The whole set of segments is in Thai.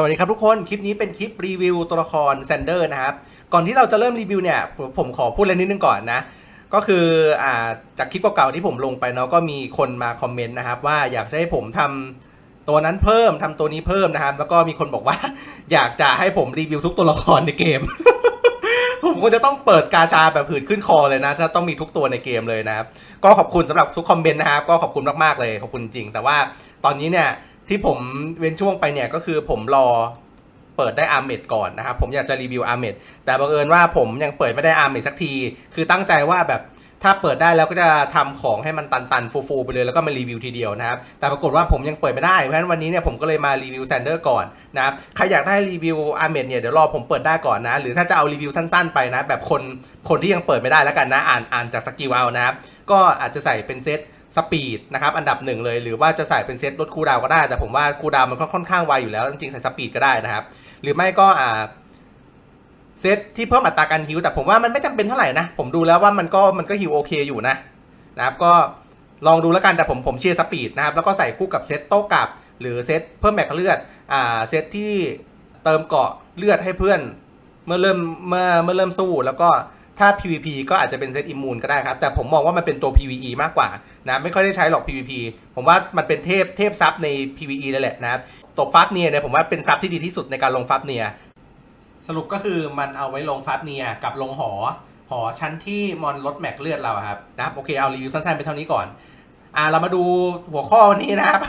สวัสดีครับทุกคน คลิปนี้เป็นคลิปรีวิวตัวละครแซนเดอร์นะครับ ก่อนที่เราจะเริ่มรีวิวเนี่ย ผมขอพูดอะไรนิดนึงก่อนนะ ก็คืออ่าจากคลิปเก่าๆที่ผมลงไปเนาะก็มีคนมาคอมเมนต์นะครับว่าอยากให้ผมทำตัวนั้นเพิ่มทำตัวนี้เพิ่มนะครับ แล้วก็มีคนบอกว่า อยากจะให้ผมรีวิวทุกตัวละครในเกม ผมคงจะต้องเปิดกาชาแบบผืนขึ้นคอเลยนะ ถ้าต้องมีทุกตัวในเกมเลยนะครับ ก็ขอบคุณสำหรับทุกคอมเมนต์นะครับ ก็ขอบคุณมากๆเลย ขอบคุณจริง แต่ว่าตอนนี้เนี่ย ที่ผมเว้นช่วงไปเนี่ยก็คือผมรอเปิดได้อาร์เมดก่อนนะครับ ผมอยากจะรีวิวอาร์เมดแต่บังเอิญว่าผมยังเปิดไม่ได้อาร์เมดสักที คือตั้งใจว่าแบบถ้าเปิดได้แล้วก็จะทำของให้มันตันๆ ฟูๆ ไปเลยแล้วก็มารีวิวทีเดียวนะครับ แต่ปรากฏว่าผมยังเปิดไม่ได้ เพราะฉะนั้นวันนี้เนี่ยผมก็เลยมารีวิวแซนเดอร์ก่อนนะครับ ใครอยากได้รีวิวอาร์เมดเนี่ยเดี๋ยวรอผมเปิดได้ก่อนนะ หรือถ้าจะเอารีวิวสั้นๆ ไปนะ แบบคนคนที่ยังเปิดไม่ได้แล้วกันนะ อ่านอ่านจากสกิลเอานะครับ ก็อาจจะใส่เป็นเซต สปีดนะครับอันดับหนึ่งเลยหรือว่าจะใส่เป็นเซตลดคูดาวก็ได้ แต่ผมว่าคูดาวมันค่อนข้างไวอยู่แล้ว จริงๆ ใส่สปีดก็ได้นะครับ หรือไม่ก็อ่าเซตที่เพิ่มอัตราการฮิวแต่ผมว่ามันไม่จำเป็นเท่าไหร่นะ ผมดูแล้วว่ามันก็มันก็ฮิวโอเคอยู่นะนะครับก็ลองดูแล้วกันแต่ผมผมเชียร์สปีดนะครับแล้วก็ใส่คู่กับเซตโต้กลับ หรือเซตเพิ่มแม็กเลือดอ่าเซตที่เติมเกาะเลือดให้เพื่อน เมื่อเริ่มเมื่อเมื่อเริ่มสู้แล้วก็ ถ้า PVP ก็อาจจะเป็นเซตอิมมูนก็ได้ครับ แต่ผมมองว่ามันเป็นตัว PVE มากกว่านะ ไม่ค่อยได้ใช้หรอก PVP ผมว่ามันเป็นเทพเทพซับใน PVE เลยแหละนะครับตบฟับเนียเนี่ยผมว่าเป็นซับที่ดีที่สุดในการลงฟับเนียสรุปก็คือมันเอาไว้ลงฟาสเนียกับลงหอ หอชั้นที่มอนลดแม็กเลือดเราครับนะครับโอเคเอารีวิวสั้นๆไปเท่านี้ก่อนอ่าเรามาดูหัวข้อนนี้นะครับ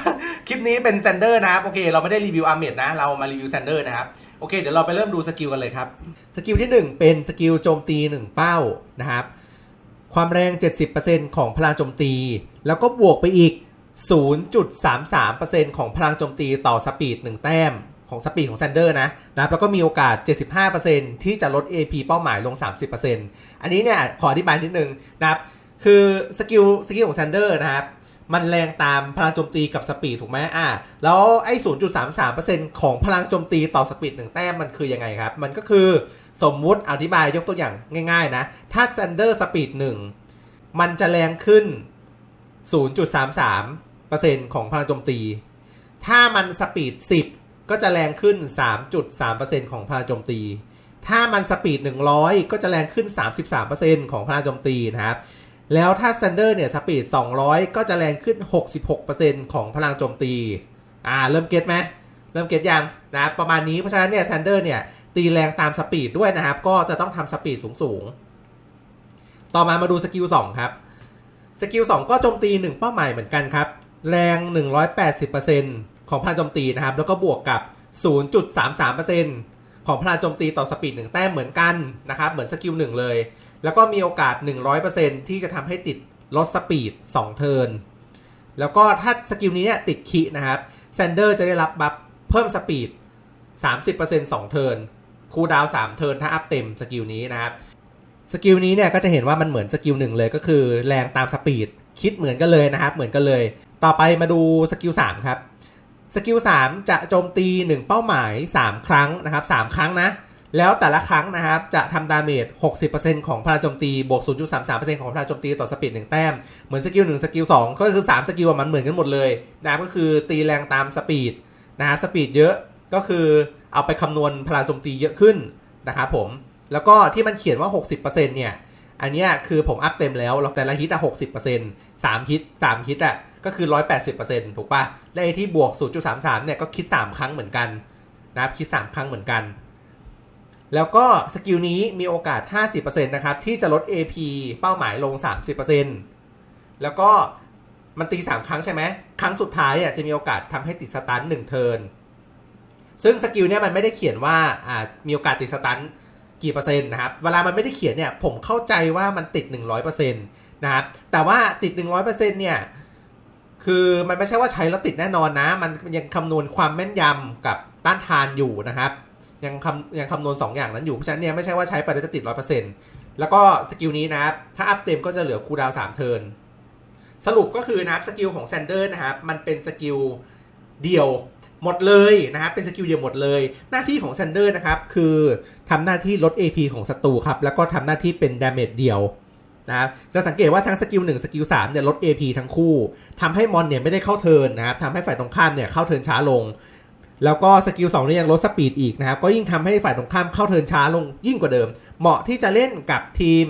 คลิปนี้เป็นแซนเดอร์นะครับ โอเค เราไม่ได้รีวิวอาร์เมดนะ เรามารีวิวแซนเดอร์นะครับ โอเค เดี๋ยวเราไปเริ่มดูสกิลกันเลยครับ สกิลที่ 1 เป็นสกิลโจมตี 1 เป้านะครับ ความแรง 70%ของพลังโจมตี แล้วก็บวกไปอีก 0.33%ของพลังโจมตีต่อสปีด 1 แต้มของสปีดของแซนเดอร์นะนะครับแล้วก็มีโอกาส 75%ที่จะลด AP เป้าหมายลง 30%อันนี้เนี่ยขออธิบายนิดนึงนะครับ คือสกิลสกิลของแซนเดอร์นะครับ มันแรงตามพลังโจมตีกับสปีดถูกไหมอ่า แล้วไอ้0.33%ของพลังโจมตีต่อสปีดหนึ่งแต้มมันคือยังไงครับ มันก็คือสมมุติอธิบายยกตัวอย่างง่าย ๆ นะ ถ้าแซนเดอร์สปีดหนึ่งมันจะแรงขึ้น 0.33%ของพลังโจมตี ถ้ามันสปีด 10 ก็จะแรงขึ้น 3.3%ของพลังโจมตี ถ้ามันสปีด 100 ก็จะแรงขึ้น 33%ของพลังโจมตีนะครับ แล้วถ้า Standard เนี่ยสปีด 200 ก็จะแรงขึ้น 66%ของพลังโจมตี อ่า เริ่มเก็ตไหม เริ่มเก็ตยังนะประมาณนี้ เพราะฉะนั้นเนี่ย Standard เนี่ย ตีแรงตามสปีดด้วยนะครับ ก็จะต้องทำสปีดสูงๆ ต่อมามาดูสกิล 2 ครับ สกิล 2 ก็โจมตี 1 เป้าหมายเหมือนกันครับ แรง 180%ของพลังโจมตีนะครับ แล้วก็บวกกับ 0.33%ของพลังโจมตีต่อสปีด1แต้มเหมือนกันนะครับ เหมือนสกิล1เลย แล้วก็มีโอกาส 100%ที่จะทำให้ติดลดสปีด 2 เทิร์น แล้วก็ถ้าสกิลนี้เนี่ยติดคีนะครับแซนเดอร์จะได้รับบัฟเพิ่มสปีด 30% 2 เทิร์น คูลดาวน์3เทิร์นถ้าอัพเต็มสกิลนี้นะครับ สกิลนี้เนี่ยก็จะเห็นว่ามันเหมือนสกิลหนึ่งเลยก็คือแรงตามสปีด คิดเหมือนกันเลยนะครับ เหมือนกันเลย ต่อไปมาดูสกิล3ครับ สกิล3จะโจมตี 1 เป้าหมาย 3 ครั้งนะครับ 3 ครั้งนะ แล้วแต่ละครั้งนะครับ จะทำดาเมจ 60%ของพลังโจมตีบวก 0.33%ของพลังโจมตีต่อสปีด1แต้ม เหมือนสกิล1สกิล2ก็คือ 3 สกิลมันเหมือนกันหมดเลยนะครับก็คือตีแรงตามสปีดนะฮะสปีดเยอะก็คือเอาไปคำนวณพลังโจมตีเยอะขึ้นนะครับผม แล้วก็ที่มันเขียนว่า 60%เนี่ยอันนี้คือผมอัพเต็มแล้วแล้วแต่ละฮิตอะ60% 3ฮิต3ฮิตอะก็คือ180%ถูกปะและไอ้ที่บวก0.33เนี่ยก็คิด3ครั้งเหมือนกันนะครับคิด3ครั้งเหมือนกัน แล้วก็สกิลนี้มีโอกาส 50%นะครับ ที่จะลด AP เป้าหมายลง 30%แล้วก็มันตี 3 ครั้งใช่ไหม ครั้งสุดท้ายอะจะมีโอกาสทำให้ติดสตัน1เทิร์นซึ่งสกิลเนี่ยมันไม่ได้เขียนว่าอ่ามีโอกาสติดสตันกี่เปอร์เซ็นต์นะครับ เวลามันไม่ได้เขียนเนี่ยผมเข้าใจว่ามันติด 100%นะครับ แต่ว่าติด 100%เนี่ยคือมันไม่ใช่ว่าใช้แล้วติดแน่นอนนะ มันยังคำนวณความแม่นยำกับต้านทานอยู่นะครับ ยังคำยังคำนวณ 2 อย่างนั้นอยู่ เพราะฉะนั้นเนี่ยไม่ใช่ว่าใช้ไปแล้วจะติด100%แล้วก็สกิลนี้นะครับ ถ้าอัพเต็มก็จะเหลือคูดาวน์3เทิร์นสรุปก็คือนะครับสกิลของแซนเดอร์นะครับมันเป็นสกิลเดี่ยวหมดเลยนะครับเป็นสกิลเดียวหมดเลย หน้าที่ของแซนเดอร์นะครับ คือทำหน้าที่ลด AP ของศัตรูครับ แล้วก็ทำหน้าที่เป็นดาเมจเดียวนะครับจะสังเกตว่าทั้งสกิล1สกิล3เนี่ยลด AP ทั้งคู่ทำให้มอนเนี่ยไม่ได้เข้าเทิร์นนะครับทำให้ฝ่ายตรงข้ามเนี่ยเข้าเทิร์นช้าลง แล้วก็สกิล2นี่ยังลดสปีดอีกนะครับ ก็ยิ่งทำให้ฝ่ายตรงข้ามเข้าเทินช้าลงยิ่งกว่าเดิม เหมาะที่จะเล่นกับทีม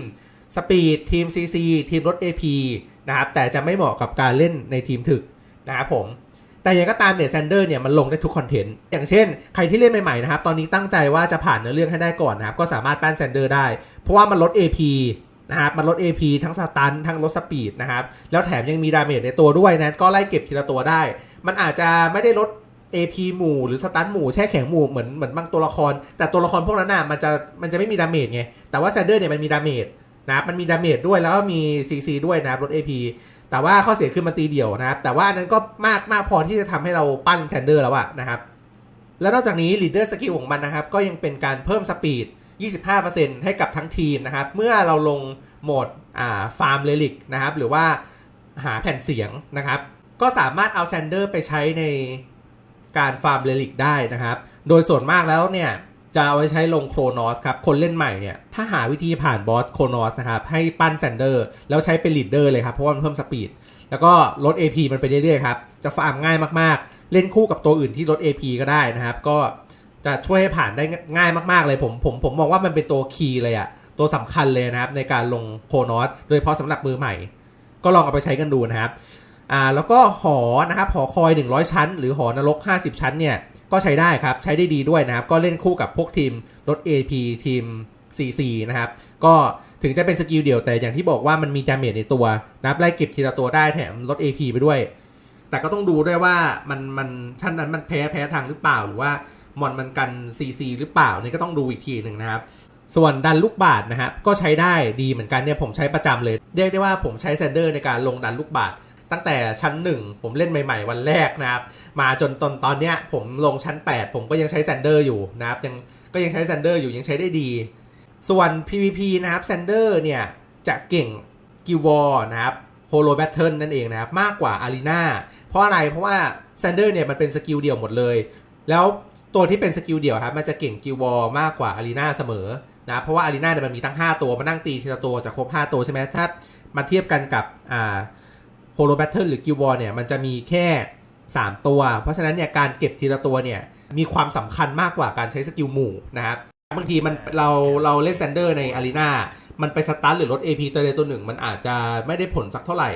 สปีดทีม CC ทีมรถ AP นะครับ แต่จะไม่เหมาะกับการเล่นในทีมถึกนะครับผม แต่ยังก็ตามเนี่ยแซนเดอร์เนี่ยมันลงได้ทุกคอนเทนต์ อย่างเช่น ใครที่เล่นใหม่ๆนะครับ ตอนนี้ตั้งใจว่าจะผ่านเนื้อเรื่องให้ได้ก่อนนะครับ ก็สามารถแป้นแซนเดอร์ได้ เพราะว่ามันลด AP นะครับ มันลด AP ทั้งสตันทั้งลดสปีดนะครับ แล้วแถมยังมีดาเมจในตัวด้วยนะ ก็ไล่เก็บทีละตัวได้ มันอาจจะไม่ได้ลด AP หมู่หรือสตันหมู่แช่แข็งหมู่เหมือนเหมือนบางตัวละคร แต่ตัวละครพวกนั้นน่ะมันจะมันจะไม่มีดาเมจไงแต่ว่าแซนเดอร์เนี่ยมันมีดาเมจนะมันมีดาเมจด้วยแล้วก็มี CC ด้วยนะรับลด AP แต่ว่าข้อเสียคือมันตีเดี่ยวนะครับ แต่ว่านั้นก็มากมากพอที่จะทำให้เราปั้นแซนเดอร์แล้วอะนะครับแล้วนอกจากนี้ leader skill ของมันนะครับ ก็ยังเป็นการเพิ่มสปีด 25%ให้กับทั้งทีมนะครับ เมื่อเราลงโหมดอ่าฟาร์มเลลิกนะครับ หรือว่าหาแผ่นเสียงนะครับ ก็สามารถเอาแซนเดอร์ไปใช้ใน การฟาร์มเลลิกได้นะครับ โดยส่วนมากแล้วเนี่ยจะเอาไว้ใช้ลงโครนอสครับ คนเล่นใหม่เนี่ย ถ้าหาวิธีผ่านบอสโครนอสนะครับ ให้ปั้นแซนเดอร์ แล้วใช้เป็นลีดเดอร์เลยครับ เพราะว่ามันเพิ่มสปีด แล้วก็ลด AP มันไปเรื่อยๆครับ จะฟาร์มง่ายมากๆ เล่นคู่กับตัวอื่นที่ลด AP ก็ได้นะครับ ก็จะช่วยให้ผ่านได้ง่ายมากๆเลยผมผมผมมองว่ามันเป็นตัวคีย์เลยอะตัวสำคัญเลยนะครับในการลงโครนอสโดยเฉพาะสำหรับมือใหม่ ก็ลองเอาไปใช้กันดูนะครับ อ่าแล้วก็หอนะครับหอคอย 100 ชั้น หรือหอนรก 50 ชั้นเนี่ยก็ใช้ได้ครับ ใช้ได้ดีด้วยนะครับ ก็เล่นคู่กับพวกทีมรถ AP ทีม CC นะครับ ก็ถึงจะเป็นสกิลเดี่ยวแต่อย่างที่บอกว่ามันมีดาเมจในตัวนะครับไล่เก็บทีละตัวได้แถมลด AP ไปด้วย แต่ก็ต้องดูด้วยว่ามันมันชั้นนั้นมันแพ้แพ้ทางหรือเปล่า หรือว่ามอนมันกัน CC หรือเปล่านี่ก็ต้องดูอีกทีหนึ่งนะครับ ส่วนดันลูกบาศก์นะครับก็ใช้ได้ดีเหมือนกันเนี่ยผมใช้ประจำเลย เรียกได้ว่าผมใช้แซนเดอร์ในการลงดันลูกบาศก์ ตั้งแต่ชั้น 1 ผมเล่นใหม่ ๆ วันแรกนะครับ มาจนตอนตอนเนี้ยผมลงชั้น 8 ผมก็ยังใช้แซนเดอร์อยู่นะครับยังก็ยังใช้แซนเดอร์อยู่ยังใช้ได้ดี ส่วน PVP นะครับแซนเดอร์เนี่ย จะเก่งกิวอร์นะครับโฮโลแบทเทิลนั่นเองนะครับ มากกว่าอารีนาเพราะอะไรเพราะว่าแซนเดอร์เนี่ยมันเป็นสกิลเดี่ยวหมดเลย แล้วตัวที่เป็นสกิลเดี่ยวครับมันจะเก่งกิวอร์มากกว่าอารีนาเสมอนะเพราะว่าอารีนาเนี่ยมันมีตั้ง 5 ตัวมานั่งตีทีละตัวจะครบ 5 ตัวใช่ไหมถ้ามาเทียบกันกับอ่า โลแบทเทิลหรือกิวอร์เนี่ยมันจะมีแค่ 3 ตัว เพราะฉะนั้นเนี่ยการเก็บทีละตัวเนี่ยมีความสำคัญมากกว่าการใช้สกิลหมู่นะครับบางทีมันเราเราเล่นแซนเดอร์ในอารีนามันไปสตาร์ทหรือลด AP ตัวใดตัวหนึ่ง มันอาจจะไม่ได้ผลสักเท่าไหร่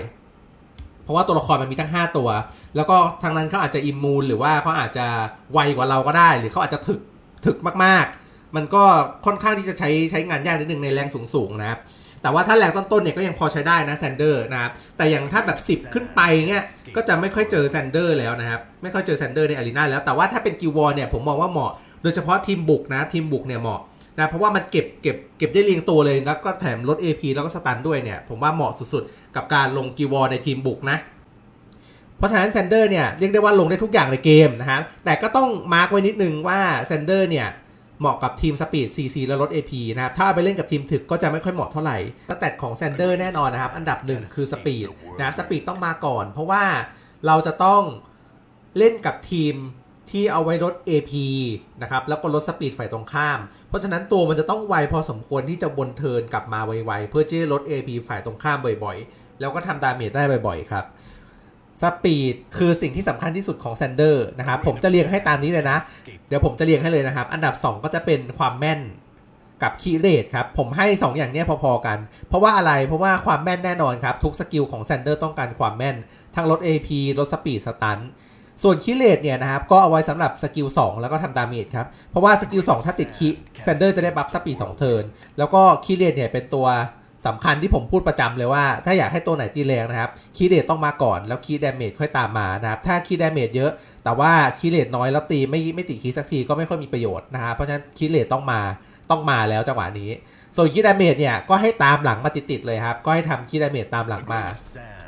เพราะว่าตัวละครมันมีทั้ง 5 ตัว แล้วก็ทางนั้นเขาอาจจะอิมมูนหรือว่าเขาอาจจะไวกว่าเราก็ได้ หรือเขาอาจจะถึกถึกมากๆ มันก็ค่อนข้างที่จะใช้ใช้งานยากนิดนึงในแรงสูงๆนะครับ แต่ว่าถ้าแรงต้นๆเนี่ยก็ยังพอใช้ได้นะแซนเดอร์นะครับแต่อย่างถ้าแบบ 10 ขึ้นไปเงี้ยก็จะไม่ค่อยเจอแซนเดอร์แล้วนะครับไม่ค่อยเจอแซนเดอร์ในอารีนาแล้วแต่ว่าถ้าเป็นกิววอร์เนี่ยผมมองว่าเหมาะ โดยเฉพาะทีมบุกนะทีมบุกเนี่ยเหมาะนะเพราะว่ามันเก็บเก็บเก็บได้เรียงตัวเลยแล้วก็แถมลด AP แล้วก็สตันด้วยเนี่ยผมว่าเหมาะสุดๆ กับการลงกิววอร์ในทีมบุกนะเพราะฉะนั้นแซนเดอร์เนี่ยเรียกได้ว่าลงได้ทุกอย่างในเกมนะฮะแต่ก็ต้องมาร์กไว้นิดนึงว่าแซนเดอร์เนี่ย เหมาะกับทีมสปีด CC และลด AP นะครับถ้าไปเล่นกับทีมถึกก็จะไม่ค่อยเหมาะเท่าไหร่สแตทของแซนเดอร์แน่นอนนะครับ อันดับหนึ่งคือสปีดนะครับสปีดต้องมาก่อน เพราะว่าเราจะต้องเล่นกับทีมที่เอาไว้ลด AP นะครับแล้วก็ลดสปีดฝ่ายตรงข้าม เพราะฉะนั้นตัวมันจะต้องไวพอสมควรที่จะวนเทิร์นกลับมาไวๆเพื่อที่จะลด AP ฝ่ายตรงข้ามบ่อยๆ แล้วก็ทำดาเมจได้บ่อยๆครับ สปีดคือสิ่งที่สำคัญที่สุดของแซนเดอร์นะครับ ผมจะเรียงให้ตามนี้เลยนะ เดี๋ยวผมจะเรียงให้เลยนะครับ อันดับ 2 ก็จะเป็นความแม่นกับคีเรทครับ ผมให้ 2 อย่างเนี้ยพอๆกัน เพราะว่าอะไรเพราะว่าความแม่นแน่นอนครับ ทุกสกิลของแซนเดอร์ต้องการความแม่น ทั้งลด AP ลดสปีดสตันส่วนคีเรทเนี่ยนะครับ ก็เอาไว้สำหรับสกิล2แล้วก็ทำดาเมจครับ เพราะว่าสกิล2ถ้าติดคีแซนเดอร์จะได้บัฟสปีด2เทิร์นแล้วก็คีเรทเนี่ยเป็นตัว สำคัญที่ผมพูดประจำเลยว่า ถ้าอยากให้ตัวไหนตีแรงนะครับคีย์เรทต้องมาก่อน แล้วคีย์ดาเมจค่อยตามมานะครับ ถ้าคีย์ดาเมจเยอะ แต่ว่าคีย์เรทน้อยแล้วตีไม่ไม่ติดคีย์สักทีก็ไม่ค่อยมีประโยชน์นะครับเพราะฉะนั้นคีย์เรทต้องมาต้องมาแล้วจังหวะนี้ ส่วนคีย์ดาเมจเนี่ยก็ให้ตามหลังมาติดๆเลยครับ ก็ให้ทำคีย์ดาเมจตามหลังมา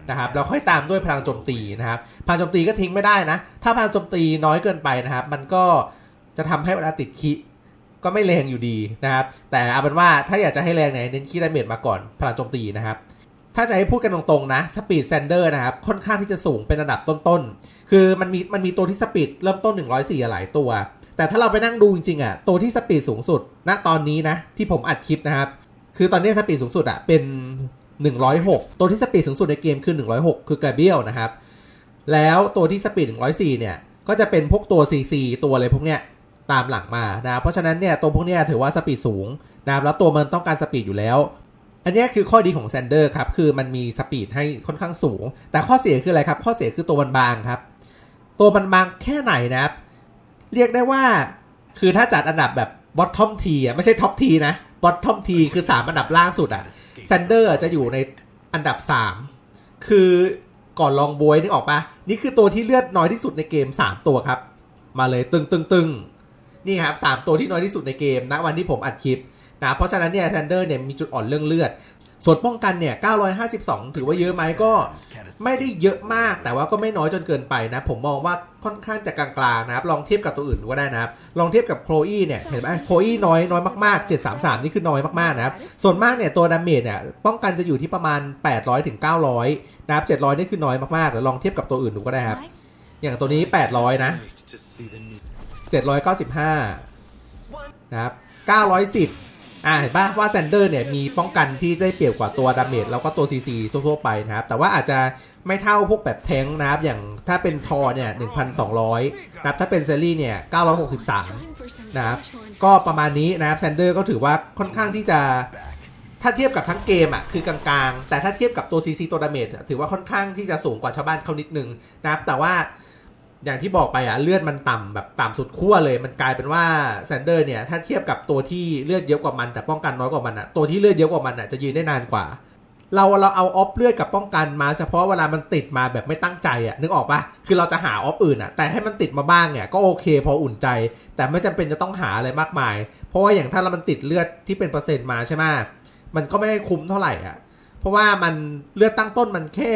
นะครับแล้วค่อยตามด้วยพลังโจมตีนะครับพลังโจมตีก็ทิ้งไม่ได้นะ ถ้าพลังโจมตีน้อยเกินไปนะครับ มันก็จะทำให้เวลาติดคิ ก็ไม่แรงอยู่ดีนะครับ แต่เอาเป็นว่าถ้าอยากจะให้แรงเนี่ยเน้นคีดาเมจมาก่อนพลังโจมตีนะครับ ถ้าจะให้พูดกันตรงๆนะสปีดแซนเดอร์นะครับ ค่อนข้างที่จะสูงเป็นระดับต้นๆ คือมันมีมันมีตัวที่สปีดเริ่มต้น 104 หลายตัว แต่ถ้าเราไปนั่งดูจริงๆอะตัวที่สปีดสูงสุด ณตอนนี้นะที่ผมอัดคลิปนะครับ คือตอนนี้สปีดสูงสุดอะเป็น 106 ตัวที่สปีดสูงสุดในเกมคือ 106 คือกาเบียลนะครับแล้วตัวที่สปีด104เนี่ยก็จะเป็นพวกตัว CC ตัวอะไรพวกเนี้ย ตามหลังมานะเพราะฉะนั้นเนี่ยตัวพวกเนี้ยถือว่าสปีดสูงนะแล้วตัวมันต้องการสปีดอยู่แล้ว อันนี้คือข้อดีของแซนเดอร์ครับคือมันมีสปีดให้ค่อนข้างสูง แต่ข้อเสียคืออะไรครับ ข้อเสียคือตัวมันบางครับ ตัวมันบางแค่ไหนนะครับ เรียกได้ว่าคือถ้าจัดอันดับแบบบอททอมทีอะไม่ใช่ท็อปทีนะบอททอมทีคือ 3 อันดับล่างสุดอะแซนเดอร์จะอยู่ในอันดับ 3 คือก่อนลองบวยนึกออกปะนี่คือตัวที่เลือดน้อยที่สุดในเกม 3 ตัวครับ มาเลยตึงตึงตึง นี่ครับสามตัวที่น้อยที่สุดในเกมณวันที่ผมอัดคลิปนะเพราะฉะนั้นเนี่ยแซนเดอร์เนี่ยมีจุดอ่อนเรื่องเลือด ส่วนป้องกันเนี่ย 952 ถือว่าเยอะไหมก็ไม่ได้เยอะมาก แต่ว่าก็ไม่น้อยจนเกินไปนะ ผมมองว่าค่อนข้างจะกลางๆนะครับ ลองเทียบกับตัวอื่นก็ได้นะครับ ลองเทียบกับโคลอีเนี่ย เห็นไหมโคลอีน้อยน้อยมากๆ 733 นี่คือน้อยมากๆนะครับ ส่วนมากเนี่ยตัวดาเมจเนี่ยป้องกันจะอยู่ที่ประมาณ 800ถึง900 นะครับ 700 นี่คือน้อยมากๆเดี๋ยวลองเทียบกับตัวอื่นดูก็ได้ครับ อย่างตัวนี้ 800 นะ 795 นะครับ 910 อ่าเห็นป่ะว่าแซนเดอร์เนี่ยมีป้องกันที่ได้เปรียบกว่าตัวดาเมจแล้วก็ตัว CC ทั่วๆไปนะครับ แต่ว่าอาจจะไม่เท่าพวกแบบแทงค์นะครับ อย่างถ้าเป็นทอเนี่ย 1,200 นะครับ ถ้าเป็นเซรี่เนี่ย 963 นะครับ ก็ประมาณนี้นะครับแซนเดอร์ก็ถือว่าค่อนข้างที่จะถ้าเทียบกับทั้งเกมอะคือกลางๆ แต่ถ้าเทียบกับตัว CC ตัวดาเมจอะถือว่าค่อนข้างที่จะสูงกว่าชาวบ้านเขานิดนึงนะครับ แต่ว่า อย่างที่บอกไปอะเลือดมันต่ำแบบต่ำสุดขั้วเลย มันกลายเป็นว่าแซนเดอร์เนี่ยถ้าเทียบกับตัวที่เลือดเยอะกว่ามัน แต่ป้องกันน้อยกว่ามันอะตัวที่เลือดเยอะกว่ามันอะจะยืนได้นานกว่า เราเราเอาออฟเลือดกับป้องกันมาเฉพาะเวลามันติดมาแบบไม่ตั้งใจอะนึกออกปะคือเราจะหาออฟอื่นอะแต่ให้มันติดมาบ้างเนี่ยก็โอเคพออุ่นใจ แต่ไม่จำเป็นจะต้องหาอะไรมากมาย เพราะว่าอย่างถ้าเรามันติดเลือดที่เป็นเปอร์เซ็นต์มาใช่ไหมมันก็ไม่คุ้มเท่าไหร่อะเพราะว่ามันเลือดตั้งต้นมันแค่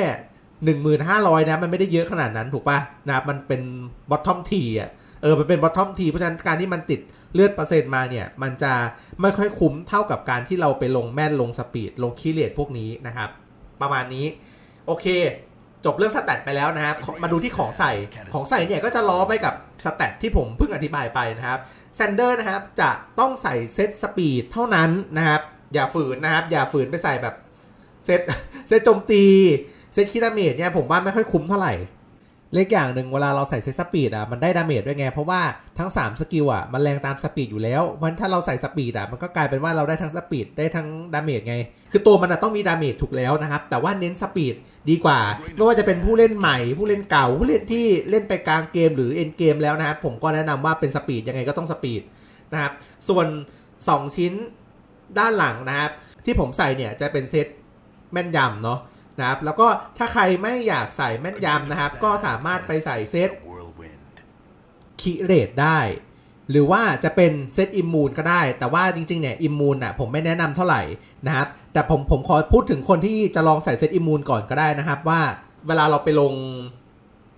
หนึ่งหมื่นห้าร้อยนะมันไม่ได้เยอะขนาดนั้นถูกปะนะมันเป็นบอททอมทีอะเออมันเป็นบอททอมทีเพราะฉะนั้นการที่มันติดเลือดเปอร์เซ็นต์มาเนี่ย มันจะไม่ค่อยคุ้มเท่ากับการที่เราไปลงแม่นลงสปีด ลงคีเลตพวกนี้นะครับ ประมาณนี้ โอเค จบเรื่องสแตทไปแล้วนะครับ มาดูที่ของใส่ของใส่เนี่ยก็จะล้อไปกับสแตทที่ผมเพิ่งอธิบายไปนะครับแซนเดอร์นะครับจะต้องใส่เซตสปีดเท่านั้นนะครับ อย่าฝืนนะครับ อย่าฝืนไปใส่แบบเซตเซตโจมตี ตคิดาเมจเนี่ยผมว่าไม่ค่อยคุ้มเท่าไหร่เล็กอย่างหนึ่งเวลาเราใส่เซตสปีดอะมันได้ดาเมจด้วยไง เพราะว่าทั้ง 3 สกิลอะมันแรงตามสปีดอยู่แล้วมันถ้าเราใส่สปีดอะมันก็กลายเป็นว่าเราได้ทั้งสปีดได้ทั้งดาเมจไง คือตัวมันต้องมีดาเมจถูกแล้วนะครับ แต่ว่าเน้นสปีดดีกว่า ไม่ว่าจะเป็นผู้เล่นใหม่ ผู้เล่นเก่า ผู้เล่นที่เล่นไปกลางเกมหรือเอ็นเกมแล้วนะครับผมก็แนะนำว่าเป็นสปีดยังไงก็ต้องสปีดนะครับส่วน 2 ชิ้นด้านหลังนะครับที่ผมใส่เนี่ยจะเป็นเซตแม่นยำเนาะ นะครับแล้วก็ถ้าใครไม่อยากใส่แม่นยำนะครับ ก็สามารถไปใส่เซตคิเรตได้ หรือว่าจะเป็นเซตอิมมูนก็ได้ แต่ว่าจริงๆเนี่ยอิมมูนอะผมไม่แนะนำเท่าไหร่นะครับ แต่ผมผมขอพูดถึงคนที่จะลองใส่เซตอิมมูนก่อนก็ได้นะครับ ว่าเวลาเราไปลง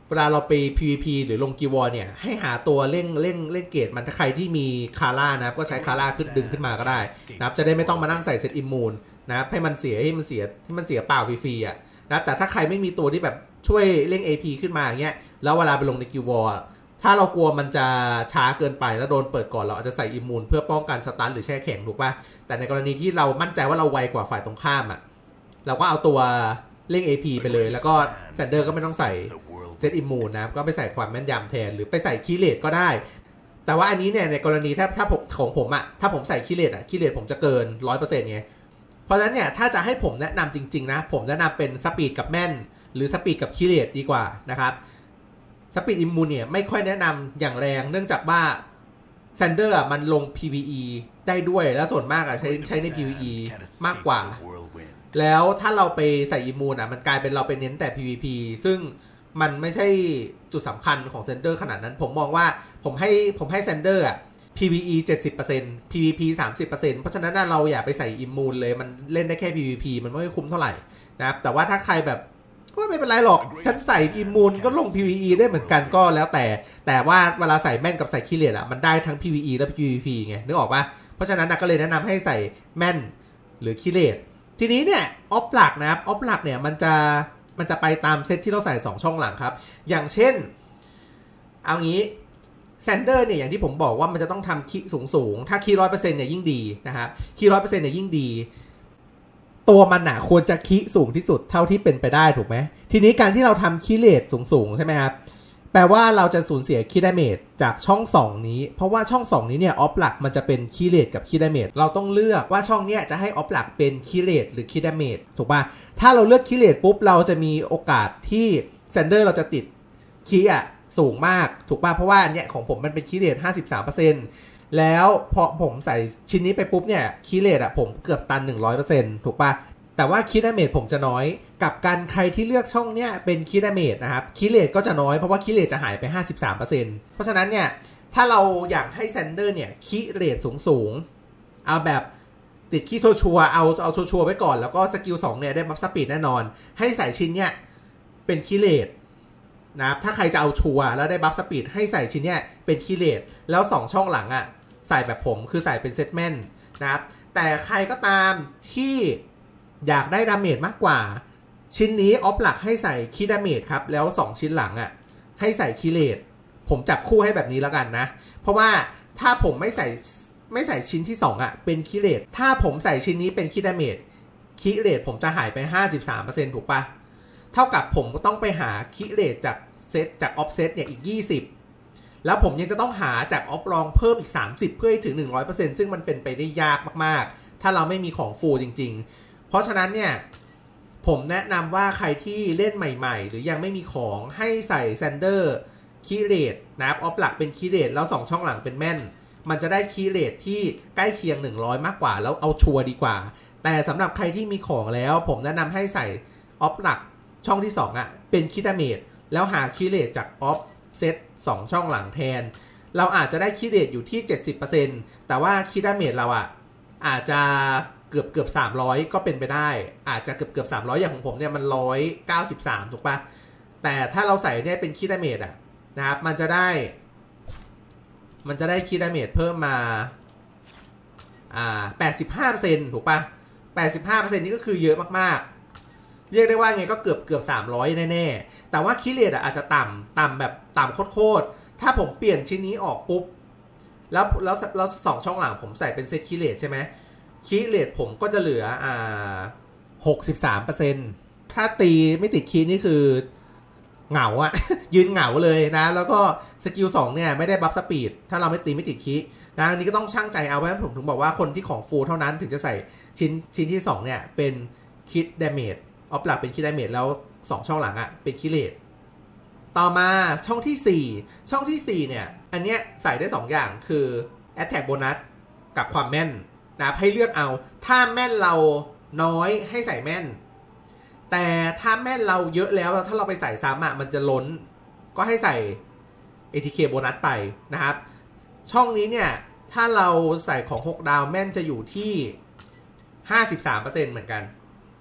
เวลาเราไป PVP หรือลงกีวอร์เนี่ย ให้หาตัวเร่งเร่งเร่งเกรดมันถ้าใครที่มีคาร่านะครับก็ใช้คาร่าขึ้นดึงขึ้นมาก็ได้นะครับจะได้ไม่ต้องมานั่งใส่เซตอิมมูน นะครับให้มันเสียให้มันเสียให้มันเสียเปล่าฟรีๆอะนะแต่ถ้าใครไม่มีตัวที่แบบช่วยเร่ง AP ขึ้นมาอย่างเงี้ยแล้วเวลาไปลงในกิววอร์ถ้าเรากลัวมันจะช้าเกินไปแล้วโดนเปิดก่อนเราอาจจะใส่อิมมูนเพื่อป้องกันสตันหรือแช่แข็งถูกป่ะแต่ในกรณีที่เรามั่นใจว่าเราไวกว่าฝ่ายตรงข้ามอะเราก็เอาตัวเร่ง AP ไปเลย แล้วก็แซนเดอร์ก็ไม่ต้องใส่เซตอิมมูนนะก็ไปใส่ความแม่นยำแทน หรือไปใส่คีเลตก็ได้ แต่ว่าอันนี้เนี่ยในกรณีถ้าถ้าผมของผมอะถ้าผมใส่คีเลตอะคีเลตผมจะเกินร้อยเปอร์เซ็นต์ไง ราะฉะนั้นเนี่ยถ้าจะให้ผมแนะนำจริง ๆ นะ ผมแนะนำเป็นสปีดกับแม่น หรือสปีดกับคีเลตดีกว่านะครับสปีดอิมมูนเนี่ยไม่ค่อยแนะนำอย่างแรง เนื่องจากว่าแซนเดอร์มันลง PVE ได้ด้วยแล้วส่วนมากอะใช้ใช้ใน PVE มากกว่า แล้วถ้าเราไปใส่อิมมูนอะมันกลายเป็นเราไปเน้นแต่ PVP ซึ่งมันไม่ใช่จุดสำคัญของเซนเดอร์ขนาดนั้น ผมมองว่าผมให้ผมให้เซนเดอร์อะ PVE 70% PVP 30%เพราะฉะนั้นเราอย่าไปใส่อิมมูนเลยมันเล่นได้แค่ PVP มันไม่คุ้มเท่าไหร่นะครับแต่ว่าถ้าใครแบบก็ไม่เป็นไรหรอก ฉันใส่อิมมูนก็ลง PVE ได้เหมือนกันก็แล้วแต่ แต่ว่าเวลาใส่แม่นกับใส่คีเลตอะมันได้ทั้ง PVE และ PVP ไงนึกออกปะเพราะฉะนั้นก็เลยแนะนำให้ใส่แม่นหรือคีเลตทีนี้เนี่ยออฟหลักนะครับออฟหลักเนี่ยมันจะมันจะไปตามเซตที่เราใส่ 2 ช่องหลังครับ อย่างเช่น เอางี้ แซนเดอร์เนี่ยอย่างที่ผมบอกว่ามันจะต้องทำคีสูงสูง ถ้าคีร้อยเปอร์เซ็นต์เนี่ยยิ่งดีนะครับคีร้อยเปอร์เซ็นต์เนี่ยยิ่งดี ตัวมันน่ะควรจะคีสูงที่สุดเท่าที่เป็นไปได้ถูกไหม ทีนี้การที่เราทำคีเลทสูงสูงใช่ไหมครับ แปลว่าเราจะสูญเสียคีดาเมจจากช่อง2นี้ เพราะว่าช่อง2นี้เนี่ยออฟหลักมันจะเป็นคีเลดกับคีดาเมจเราต้องเลือกว่าช่องเนี้ยจะให้ออฟหลักเป็นคีเลดหรือคีดาเมจถูกปะถ้าเราเลือกคีเลดปุ๊บเราจะมีโอกาสที่เซนเดอร์เราจะติดคีย์อะ สูงมากถูกป่ะเพราะว่าอันเนี้ยของผมมันเป็นคีย์เลด53%แล้วพอผมใส่ชิ้นนี้ไปปุ๊บเนี่ยคีเลดอะผมเกือบตัน100%ถูกป่ะแต่ว่าคีดาเมจผมจะน้อย กับการใครที่เลือกช่องเนี้ยเป็นคีดาเมจนะครับคีเลทก็จะน้อยเพราะว่าคีเลทจะหายไป 53%เพราะฉะนั้นเนี่ยถ้าเราอยากให้แซนเดอร์เนี่ยคีเลทสูงสูงๆเอาแบบติดคีย์ชัวร์ๆเอาเอาชัวร์ๆไว้ก่อนแล้วก็สกิล2เนี่ยได้บัฟสปีดแน่นอน ให้ใส่ชิ้นเนี่ยเป็นคีเลท นะครับถ้าใครจะเอาชัวร์แล้วได้บัฟสปีดให้ใส่ชิ้นเนี่ยเป็นคีเลทแล้ว 2 ช่องหลังอะ่ะใส่แบบผมคือใส่เป็นเซตแมนนะครับแต่ใครก็ตามที่อยากได้ดาเมจมากกว่า ชิ้นนี้ออฟหลักให้ใส่คีดาเมจครับ แล้ว 2 ชิ้นหลังอะ่ะให้ใส่คีเลตผมจับคู่ให้แบบนี้แล้วกันนะ เพราะว่าถ้าผมไม่ใส่ไม่ใส่ชิ้นที่ 2อะ่ะเป็นคีเลตถ้าผมใส่ชิ้นนี้เป็นคีดาเมจคีเลตผมจะหายไป 53%ถูกปะ เท่ากับผมก็ต้องไปหาคีเลตจากเซตจากออฟเซตเนี่ยอีก 20 แล้วผมยังจะต้องหาจากออฟรองเพิ่มอีก 30 เพื่อให้ถึง 100%ซึ่งมันเป็นไปได้ยากมากๆ ถ้าเราไม่มีของฟูลจริง ๆ เพราะฉะนั้นเนี่ยผมแนะนำว่าใครที่เล่นใหม่ๆ หรือยังไม่มีของให้ใส่แซนเดอร์คีย์เรทนะครับออฟหลักเป็นคีย์เรทแล้ว 2 ช่องหลังเป็นแม่น มันจะได้คีย์เรทที่ใกล้เคียง 100 มากกว่า แล้วเอาชัวร์ดีกว่า แต่สำหรับใครที่มีของแล้วผมแนะนำให้ใส่ออฟหลัก ช่องที่ 2อะเป็นคีย์ดาเมจแล้วหาคีย์เรทจากออฟเซต2ช่องหลังแทน เราอาจจะได้คีย์เรทอยู่ที่ 70%แต่ว่าคีย์ดาเมจเราอะอาจจะเกือบเกือบ300 ก็เป็นไปได้ อาจจะเกือบเกือบ300 อย่างของผมเนี่ยมัน 193 ถูกปะแต่ถ้าเราใส่เนี่ยเป็นคีย์ดาเมจอะนะครับมันจะได้ มันจะได้คีย์ดาเมจเพิ่มมาอ่า85%ถูกปะ85%นี่ก็คือเยอะมากๆ เรียกได้ว่าไงก็เกือบเกือบ300 แน่ๆ แต่ว่าคีย์เลทอาจจะต่ำต่ำแบบต่ำโคตรๆ ถ้าผมเปลี่ยนชิ้นนี้ออกปุ๊บ แล้วแล้วแล้วสองช่องหลังผมใส่เป็นเซตคีย์เลทใช่ไหมคีย์เลทผมก็จะเหลืออ่าหกสิบสามเปอร์เซ็นถ้าตีไม่ติดคีนี่คือเหงาอะยืนเหงาเลยนะ แล้วก็สกิลสองเนี่ยไม่ได้บัฟสปีด ถ้าเราไม่ตีไม่ติดคีนะอันนี้ก็ต้องช่างใจเอาไว้ผมถึงบอกว่าคนที่ของฟูลเท่านั้นถึงจะใส่ชิ้นชิ้นที่สองเนี่ย เป็นคิดเดเมจ ออฟหลักเป็นคิดดเมจแล้วสองช่องหลังอะเป็นคีย์เลทต่อมาช่องที่ 4 ช่องที่ 4 เนี่ย อันเนี้ยใส่ได้ 2 อย่างคือ Attack Bonus กับความแม่นนะให้เลือกเอา ถ้าแม่นเราน้อยให้ใส่แม่น แต่ถ้าแม่นเราเยอะแล้วถ้าเราไปใส่ซ้ำอะมันจะล้น ก็ให้ใส่ ATK โบนัสไปนะครับ ช่องนี้เนี่ย ถ้าเราใส่ของ 6 ดาวแม่นจะอยู่ที่ 53%เหมือนกัน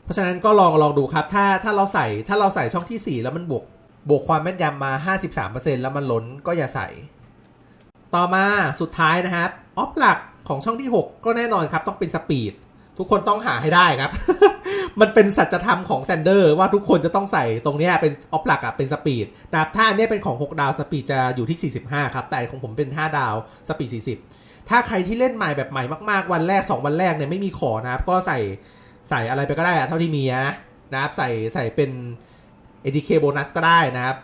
เพราะฉะนั้นก็ลองลองดูครับ ถ้าถ้าเราใส่ถ้าเราใส่ช่องที่ 4 แล้วมันบวกบวกความแม่นยำมา 53%แล้วมันล้นก็อย่าใส่ ต่อมาสุดท้ายนะครับ ออฟหลักของช่องที่ 6 ก็แน่นอนครับต้องเป็นสปีด ทุกคนต้องหาให้ได้ครับ มันเป็นสัจธรรมของแซนเดอร์ว่าทุกคนจะต้องใส่ตรงนี้เป็นออฟหลักอะเป็นสปีดนะครับถ้าอันเนี้ยเป็นของ 6 ดาวสปีดจะอยู่ที่ 45 ครับ แต่ของผมเป็น 5 ดาวสปีด 40 ถ้าใครที่เล่นใหม่แบบใหม่มากๆ วันแรก 2 วันแรกเนี่ยไม่มีขอนะครับก็ใส่ ใส่อะไรไปก็ได้อะเท่าที่มีนะนะครับใส่ใส่เป็น ATK โบนัสก็ได้นะครับ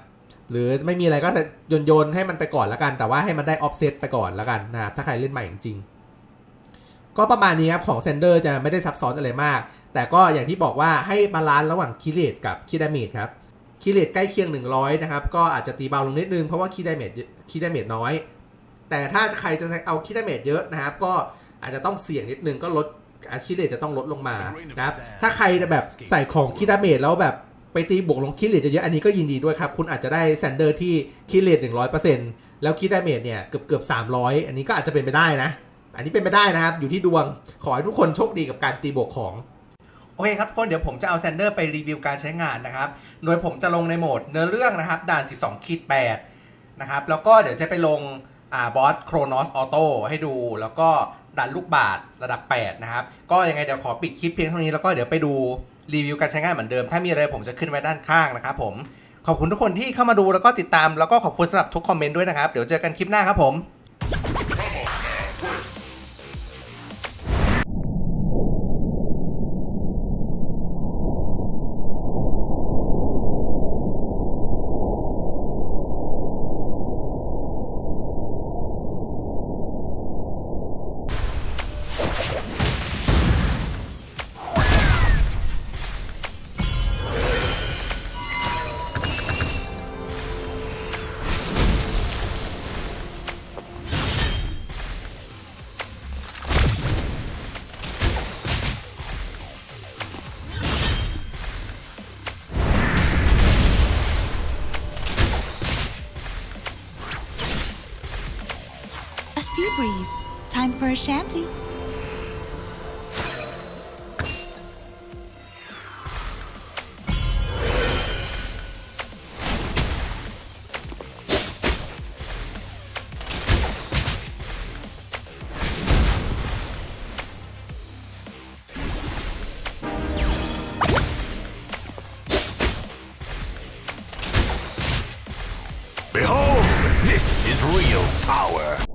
หรือไม่มีอะไรก็โยนโยนให้มันไปก่อนแล้วกัน แต่ว่าให้มันได้ออฟเซตไปก่อนแล้วกันนะครับถ้าใครเล่นใหม่จริงก็ประมาณนี้ครับ ของเซนเดอร์จะไม่ได้ซับซ้อนอะไรมาก แต่ก็อย่างที่บอกว่าให้บาลานซ์ระหว่างคิเลตกับคิดาเมจครับคิเลตใกล้เคียง 100 นะครับ ก็อาจจะตีเบาลงนิดนึง เพราะว่าคิดาเมจคิดาเมจน้อย แต่ถ้าใครจะเอาคิดาเมจเยอะนะครับ ก็อาจจะต้องเสี่ยงนิดนึงก็ลด คิเลตจะต้องลดลงมานะครับ ถ้าใครแบบใส่ของคิดาเมจแล้วแบบไปตีบวกลงคิดเลทเยอะๆอันนี้ก็ยินดีด้วยครับ คุณอาจจะได้แซนเดอร์ที่คิดเลทหนึ่งร้อยเปอร์เซ็นต์แล้วคิดดาเมจเนี่ยเกือบเกือบสามร้อยอันนี้ก็อาจจะเป็นไปได้นะ อันนี้เป็นไปได้นะครับ อยู่ที่ดวงขอให้ทุกคนโชคดีกับการตีบวกของโอเคครับทุกคนเดี๋ยวผมจะเอาแซนเดอร์ไปรีวิวการใช้งานนะครับ โดยผมจะลงในโหมดเนื้อเรื่องนะครับ ด่าน 12ขีด8นะครับ แล้วก็เดี๋ยวจะไปลงอ่าบอสโครนอสออโต้ให้ดู แล้วก็ ดันลูกบาทระดับ 8 นะครับ ก็ยังไงเดี๋ยวขอปิดคลิปเพียงเท่านี้แล้วก็เดี๋ยวไปดูรีวิวการใช้งานเหมือนเดิม ถ้ามีอะไรผมจะขึ้นไว้ด้านข้างนะครับผมขอบคุณทุกคนที่เข้ามาดูแล้วก็ติดตามแล้วก็ขอบคุณสำหรับทุกคอมเมนต์ด้วยนะครับ เดี๋ยวเจอกันคลิปหน้าครับผม breeze. Time for a shanty. Behold, this is real power.